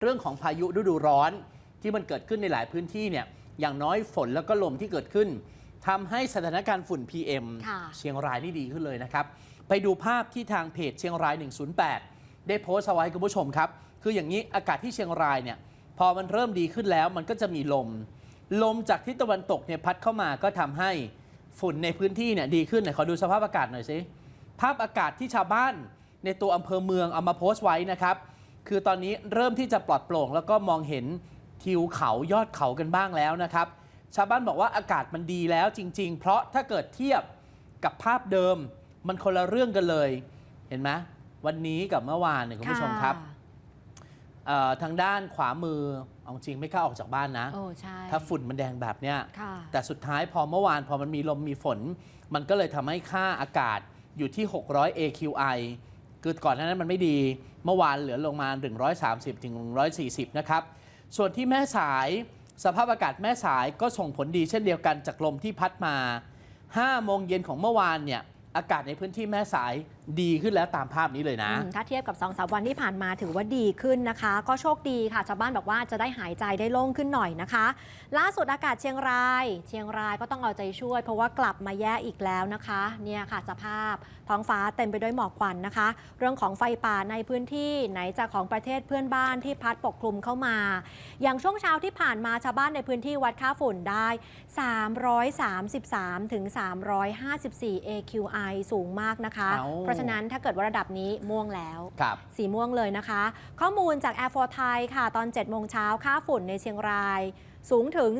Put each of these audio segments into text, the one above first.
เรื่องของพายุฤดูร้อนที่มันเกิดขึ้นในหลายพื้นที่เนี่ยอย่างน้อยฝนแล้วก็ลมที่เกิดขึ้นทำให้สถานการณ์ฝุ่น PM ค่ะเชียงรายนี่ดีขึ้นเลยนะครับ ไปดูภาพที่ทางเพจเชียงราย 108 ได้โพสต์เอาไว้คุณผู้ชมครับ คืออย่างนี้อากาศที่เชียงรายเนี่ยพอมันเริ่มดีขึ้นแล้วมันก็จะมีลม ลมจากทิศตะวันตกเนี่ยพัดเข้ามาก็ทำให้ฝุ่นในพื้นที่เนี่ยดีขึ้นไหนขอดูสภาพอากาศหน่อยสิภาพอากาศที่ชาวบ้านในตัวอำเภอเมืองเอามาโพสต์ไว้นะครับ คือตอนนี้เริ่มที่จะปลอดโปร่ง แล้วก็มองเห็นทิวเขายอดเขากันบ้างแล้วนะครับ ชาวบ้านบอกว่าอากาศมันดีแล้วจริง ๆ เพราะถ้าเกิดเทียบกับภาพเดิมมันคนละเรื่องกันเลย เห็นไหมวันนี้กับเมื่อวานเนี่ยคุณผู้ชมครับะเอ่อทางด้านขวามือเอาจริงไม่กล้าออกจากบ้านนะโอ้ใช่ถ้าฝุ่นมันแดงแบบเนี้ยค่ะแต่สุดท้ายพอเมื่อวานพอมันมีลมมีฝน มันก็เลยทำให้ค่าอากาศอยู่ที่ 600 AQI คือก่อนหน้านั้นมันไม่ดีเมื่อวานเหลือลงมา 130ถึง140 นะครับ ส่วนที่แม่สายสภาพอากาศแม่สายก็ส่งผลดีเช่นเดียวกันจากลมที่พัดมา 5 โมงเย็นของเมื่อวานเนี่ยอากาศในพื้นที่แม่สายดีขึ้นแล้วตามภาพนี้เลยนะ อืมถ้าเทียบกับ2อสวันที่ผ่านมาถือว่าดีขึ้นนะคะ ก็โชคดีค่ะ ชาวบ้านบอกว่าจะได้หายใจได้โล่งขึ้นหน่อยนะคะ ล่าสุดอากาศเชียงราย เชียงรายก็ต้องเอาใจช่วย เพราะว่ากลับมาแย่อีกแล้วนะคะ เนี่ยค่ะสภาพท้องฟ้าเต็มไปด้วยหมอกควันนะคะ เรื่องของไฟป่าในพื้นที่ไหนจะของประเทศเพื่อนบ้านที่พัดปกคลุมเข้ามา อย่างช่วงเช้าที่ผ่านมาชาวบ้านในพื้นที่วัดค่าฝุ่นได้ 333ถึง354 AQI สูงมากนะคะ เอ้า เพราะฉะนั้นถ้าเกิดว่าระดับนี้ม่วงแล้วครับสีม่วงเลยนะคะ ข้อมูลจาก Air for Thai ค่ะ ตอน7โมงเช้าค่าฝุ่นในเชียงรายสูงถึง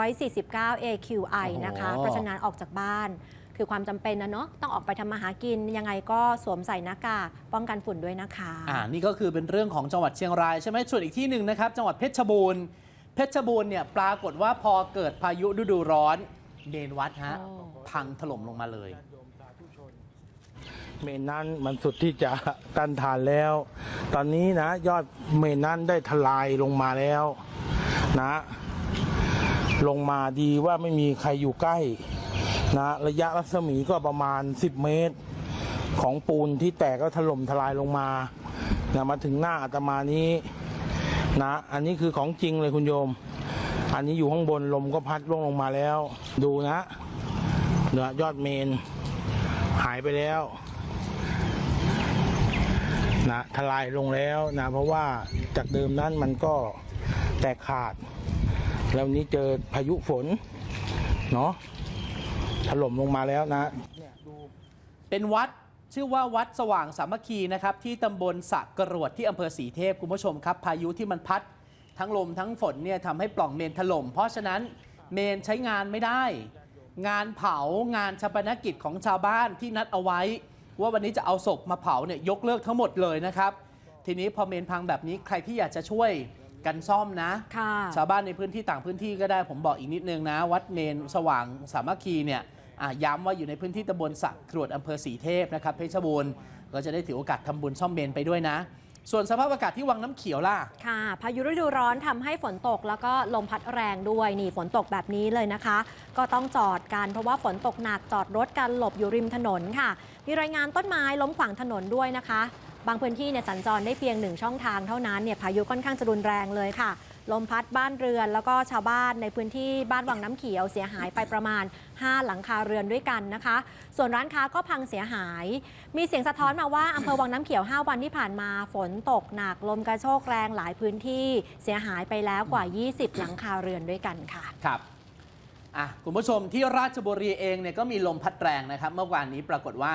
449 AQI นะคะโอ้โหเพราะฉะนั้นออกจากบ้าน คือความจำเป็นนะเนาะต้องออกไปทำมาหากิน ยังไงก็สวมใส่หน้ากากป้องกันฝุ่นด้วยนะคะ อ่า นี่ก็คือเป็นเรื่องของจังหวัดเชียงรายใช่ไหมส่วนอีกที่หนึ่งนะครับ จังหวัดเพชรบูรณ์เพชรบูรณ์เนี่ยปรากฏว่าพอเกิดพายุฤดูร้อนเมนวัดฮะโอ้พังถล่มลงมาเลย เมนนั้นมันสุดที่จะต้านทานแล้ว ตอนนี้นะยอดเมนนั้นได้ทลายลงมาแล้วนะ ลงมาดีว่าไม่มีใครอยู่ใกล้นะระยะรัศมีก็ประมาณ 10 เมตร ของปูนที่แตกก็ถล่มทลายลงมานะมาถึงหน้าอาตมานี้นะ อันนี้คือของจริงเลยคุณโยม อันนี้อยู่ข้างบนลมก็พัดลงลงมาแล้ว ดูนะเนื้อยอดเมนหายไปแล้ว นะทลายลงแล้วนะเพราะว่าจากเดิมนั้นมันก็แตกขาด แล้วนี้เจอพายุฝนเนาะถล่มลงมาแล้วนะเป็นวัดชื่อว่าวัดสว่างสามัคคีนะครับที่ตำบลสะกรวดที่อำเภอสีเทพคุณผู้ชมครับ พายุที่มันพัดทั้งลมทั้งฝนเนี่ยทำให้ปล่องเมนถล่ม เพราะฉะนั้นเมนใช้งานไม่ได้ งานเผางานชาปนกิจของชาวบ้านที่นัดเอาไว้ ว่าวันนี้จะเอาศพมาเผาเนี่ยยกเลิกทั้งหมดเลยนะครับ ทีนี้พอเมนพังแบบนี้ใครที่อยากจะช่วยกันซ่อมนะค่ะชาวบ้านในพื้นที่ต่างพื้นที่ก็ได้ผมบอกอีกนิดนึงนะ วัดเมนสว่างสามัคคีเนี่ยอะย้ำว่าอยู่ในพื้นที่ตำบลสักกรวดอำเภอสีเทพนะครับเพชรบูรณ์ก็จะได้ถือโอกาสทำบุญซ่อมเมนไปด้วยนะ ส่วนสภาพอากาศที่วังน้ำเขียวล่ะ ค่ะ พายุฤดูร้อนทำให้ฝนตกแล้วก็ลมพัดแรงด้วยนี่ฝนตกแบบนี้เลยนะคะ ก็ต้องจอดกันเพราะว่าฝนตกหนักจอดรถกันหลบอยู่ริมถนนค่ะ มีรายงานต้นไม้ล้มขวางถนนด้วยนะคะ บางพื้นที่เนี่ยสัญจรได้เพียงหนึ่งช่องทางเท่านั้นเนี่ยพายุค่อนข้างจะรุนแรงเลยค่ะ ลมพัดบ้านเรือน แล้วก็ชาวบ้านในพื้นที่บ้านวังน้ำเขียวเสียหายไปประมาณ 5 หลังคาเรือนด้วยกันนะคะ ส่วนร้านค้าก็พังเสียหาย มีเสียงสะท้อนมาว่าอำเภอวังน้ำเขียว 5 วันที่ผ่านมาฝนตกหนักลมกระโชกแรงหลายพื้นที่เสียหายไปแล้วกว่า 20 หลังคาเรือนด้วยกันค่ะครับอะคุณผู้ชมที่ราชบุรีเองเนี่ยก็มีลมพัดแรงนะครับ เมื่อวานนี้ปรากฏว่า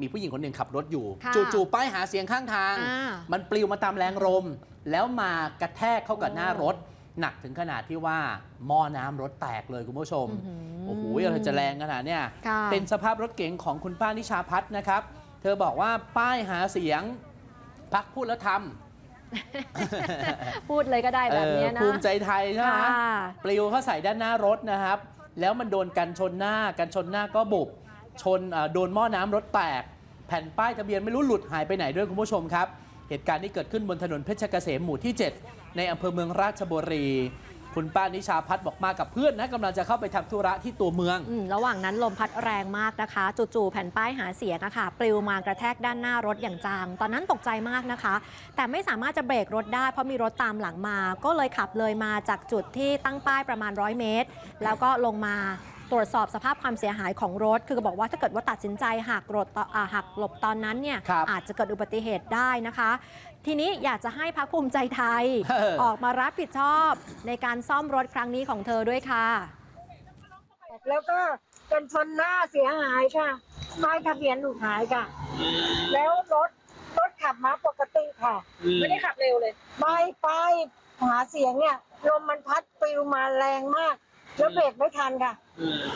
มีผู้หญิงคนหนึ่งขับรถอยู่ ค่ะจู่ๆป้ายหาเสียงข้างทาง อ่ามันปลิวมาตามแรงลมแล้วมากระแทกเข้ากับหน้ารถ หนักถึงขนาดที่ว่าหม้อน้ำรถแตกเลยคุณผู้ชม อื้อหือโอ้โหอะไรจะแรงขนาดเนี้ยค่ะ เป็นสภาพรถเก๋งของคุณป้านิชาพัฒน์นะครับ เธอบอกว่าป้ายหาเสียงพักพูดแล้วทำ พูดเลยก็ได้แบบเนี้ยเออนะภูมิใจไทยใช่ไหม ค่ะ ปลิวเข้าใส่ด้านหน้ารถนะครับ แล้วมันโดนกันชนหน้า กันชนหน้าก็บุบ ชนโดนหม้อน้ำรถแตก แผ่นป้ายทะเบียนไม่รู้หลุดหายไปไหนด้วยคุณผู้ชมครับ เหตุการณ์นี้เกิดขึ้นบนถนนเพชรเกษมหมู่ที่ 7 ในอำเภอเมืองราชบุรี คุณป้านิชาพัฒน์บอกมากับเพื่อนนะกำลังจะเข้าไปทำธุระที่ตัวเมืองอระหว่างนั้นลมพัดแรงมากนะคะ จู่ๆแผ่นป้ายหาเสียงอะค่ะปลิวมากระแทกด้านหน้ารถอย่างจังตอนนั้นตกใจมากนะคะ แต่ไม่สามารถจะเบรกรถได้ เพราะมีรถตามหลังมา ก็เลยขับเลยมาจากจุดที่ตั้งป้ายประมาณ 100 เมตร แล้วก็ลงมา ตรวจสอบสภาพความเสียหายของรถ คือก็บอกว่าถ้าเกิดว่าตัดสินใจหักรถต่ออ่าหักหลบตอนนั้นเนี่ยครับอาจจะเกิดอุบัติเหตุได้นะคะ ทีนี้อยากจะให้พักภูมิใจไทยเออออกมารับผิดชอบในการซ่อมรถครั้งนี้ของเธอด้วยค่ะ แล้วก็กันชนหน้าเสียหายค่ะป้ายทะเบียนหลุดหายค่ะ แล้วรถรถขับมาปกติค่ะ ไม่ได้ขับเร็วเลยป้ายป้ายหาเสียงเนี่ยลมมันพัดปลิวมาแรงมาก แล้วเบรกไม่ทันค่ะ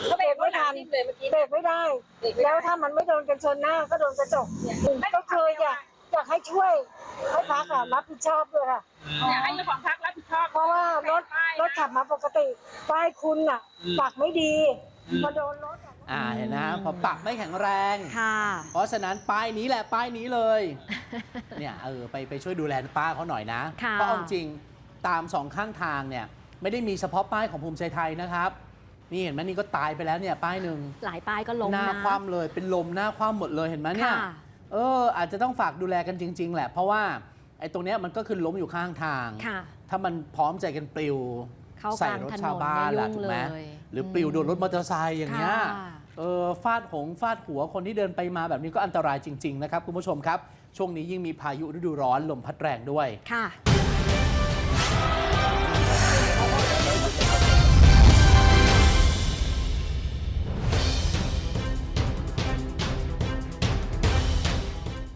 ก็เบรกไม่ทัน เลยเมื่อกี้เบรกไม่ได้ แล้วถ้ามันไม่โดนกันชนหน้าก็โดนกระจกก็คืออยากอยากให้ช่วยให้พักอะรับผิดชอบด้วยค่ะ อยากให้เจ้าของพักรับผิดชอบ เพราะว่ารถรถขับมาปกติป้ายคุณอะปักไม่ดีพอโดนรถอะอ่าเห็นนะพอปักไม่แข็งแรง ค่ะ เพราะฉะนั้นป้ายนี้แหละป้ายนี้เลย เนี่ยเออไปไปช่วยดูแลป้าเขาหน่อยนะค่ะ เพราะเอาจริงตามสองข้างทางเนี่ย ไม่ได้มีเฉพาะป้ายของภูมิใจไทยนะครับ นี่เห็นไหมนี่ก็ตายไปแล้วเนี่ยป้ายหนึ่งหลายป้ายก็ล้มหน้านะ คว่ำเลยเป็นลมหน้าคว่ำหมดเลยเห็นไหมเนี่ยค่ะ เอออาจจะต้องฝากดูแลกันจริง ๆ แหละ เพราะว่าไอ้ตรงเนี้ยมันก็คือล้มอยู่ข้างทาง ค่ะ ถ้ามันพร้อมใจกันปลิวเข้ากใส่ลางรถถนชาวนบ้านเนี่ยล่ะยุ่งถูกไหมเลยหรือปลิวโดนรถมอเตอร์ไซค์อย่างเงี้ยค่ะ เออฟาดหงฟาดหัวคนที่เดินไปมาแบบนี้ก็อันตรายจริง ๆ นะครับ คุณผู้ชมครับ ช่วงนี้ยิ่งมีพายุฤดูร้อนลมพัดแรงด้วย ค่ะ